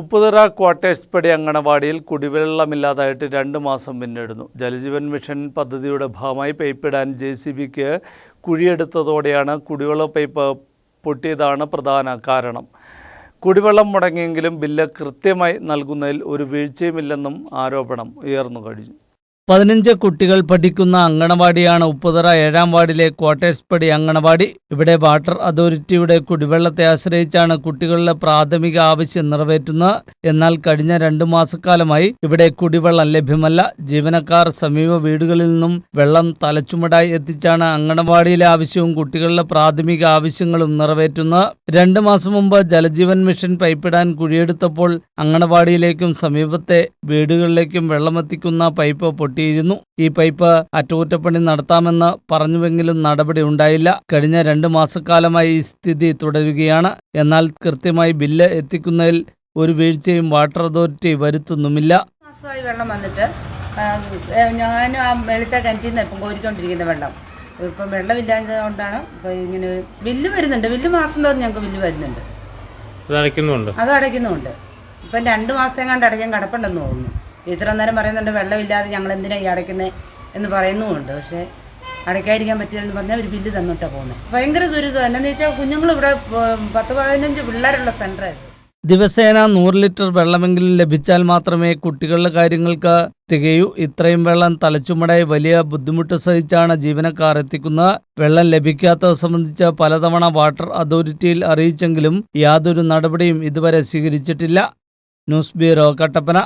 Upputhara quarters പടി അങ്കണവാടിയിൽ കുടിവെള്ളമില്ലാതായിട്ട് രണ്ട് മാസം പിന്നിടുന്നു. ജലജീവൻ മിഷൻ പദ്ധതിയുടെ ഭാഗമായി പൈപ്പിടാൻ ജെ സി ബിക്ക് കുഴിയെടുത്തതോടെയാണ് കുടിവെള്ള പൈപ്പ് പൊട്ടിയതാണ് പ്രധാന കാരണം. കുടിവെള്ളം മുടങ്ങിയെങ്കിലും ബില്ല് കൃത്യമായി നൽകുന്നതിൽ ഒരു വീഴ്ചയുമില്ലെന്നും ആരോപണം ഉയർന്നു കഴിഞ്ഞു. പതിനഞ്ച് കുട്ടികൾ പഠിക്കുന്ന അങ്കണവാടിയാണ് ഉപ്പുതറ. ഏഴാം വാർഡിലെ ക്വാർട്ടേഴ്സ് പടി അങ്കണവാടി. ഇവിടെ വാട്ടർ അതോറിറ്റിയുടെ കുടിവെള്ളത്തെ ആശ്രയിച്ചാണ് കുട്ടികളുടെ പ്രാഥമിക ആവശ്യം നിറവേറ്റുന്നത്. എന്നാൽ കഴിഞ്ഞ രണ്ടു മാസക്കാലമായി ഇവിടെ കുടിവെള്ളം ലഭ്യമല്ല. ജീവനക്കാർ സമീപ വീടുകളിൽ നിന്നും വെള്ളം തലച്ചുമടായി എത്തിച്ചാണ് അങ്കണവാടിയിലെ ആവശ്യവും കുട്ടികളുടെ പ്രാഥമിക ആവശ്യങ്ങളും നിറവേറ്റുന്നത്. രണ്ടു മാസം മുമ്പ് ജലജീവൻ മിഷൻ പൈപ്പിടാൻ കുഴിയെടുത്തപ്പോൾ അങ്കണവാടിയിലേക്കും സമീപത്തെ വീടുകളിലേക്കും വെള്ളമെത്തിക്കുന്ന പൈപ്പ് പൊട്ടിയിരുന്നു ഈ പൈപ്പ് അറ്റകുറ്റപ്പണി നടത്താമെന്ന് പറഞ്ഞുവെങ്കിലും നടപടി ഉണ്ടായില്ല. കഴിഞ്ഞ രണ്ട് മാസക്കാലമായി ഈ സ്ഥിതി തുടരുകയാണ്. എന്നാൽ കൃത്യമായി ബില്ല് എത്തിക്കുന്നതിൽ ഒരു വീഴ്ചയും വാട്ടർ അതോറിറ്റി വരുത്തുന്നുമില്ല. മാസമായി വെള്ളം വന്നിട്ട് ഞാൻ ആ വെളുത്ത കിണറ്റിൽ നിന്ന് ഇപ്പം കോരിക്കൊണ്ടിരിക്കുന്ന വെള്ളം. ഇപ്പം വെള്ളമില്ലാത്തത് കൊണ്ടാണ് ഇപ്പം ഇങ്ങനെ ബില്ല് വരുന്നുണ്ട്. ബില്ല് മാസം തോന്നി ഞങ്ങൾക്ക് ബില്ല് വരുന്നുണ്ട്. അത് അടയ്ക്കുന്നുണ്ട് ഇപ്പം രണ്ട് മാസത്തെ കണ്ട് അടയ്ക്കാൻ കിടപ്പുണ്ടെന്ന് തോന്നുന്നു. ടീച്ചർ അന്നേരം പറയുന്നുണ്ട് വെള്ളമില്ലാതെ ഞങ്ങൾ എന്തിനാണ് ഈ അടയ്ക്കുന്നത് എന്ന് പറയുന്നുമുണ്ട്. പക്ഷേ അടയ്ക്കാതിരിക്കാൻ പറ്റില്ലെന്ന് പറഞ്ഞാൽ ഒരു ബില്ല് തന്നിട്ടാണ് പോകുന്നത് ഭയങ്കര ദുരിതം. എന്നാന്ന് വെച്ചാൽ കുഞ്ഞുങ്ങൾ ഇവിടെ പത്ത് പതിനഞ്ച് പിള്ളേരുള്ള സെന്ററായിരുന്നു ദിവസേന നൂറ് ലിറ്റർ വെള്ളമെങ്കിലും ലഭിച്ചാൽ മാത്രമേ കുട്ടികളുടെ കാര്യങ്ങൾക്ക് തികയൂ. ഇത്രയും വെള്ളം തലച്ചുമടായി വലിയ ബുദ്ധിമുട്ട് സഹിച്ചാണ് ജീവനക്കാർ എത്തിക്കുന്നത്. വെള്ളം ലഭിക്കാത്തത് സംബന്ധിച്ച് പലതവണ വാട്ടർ അതോറിറ്റിയിൽ അറിയിച്ചെങ്കിലും യാതൊരു നടപടിയും ഇതുവരെ സ്വീകരിച്ചിട്ടില്ല. News bureau Kattappana.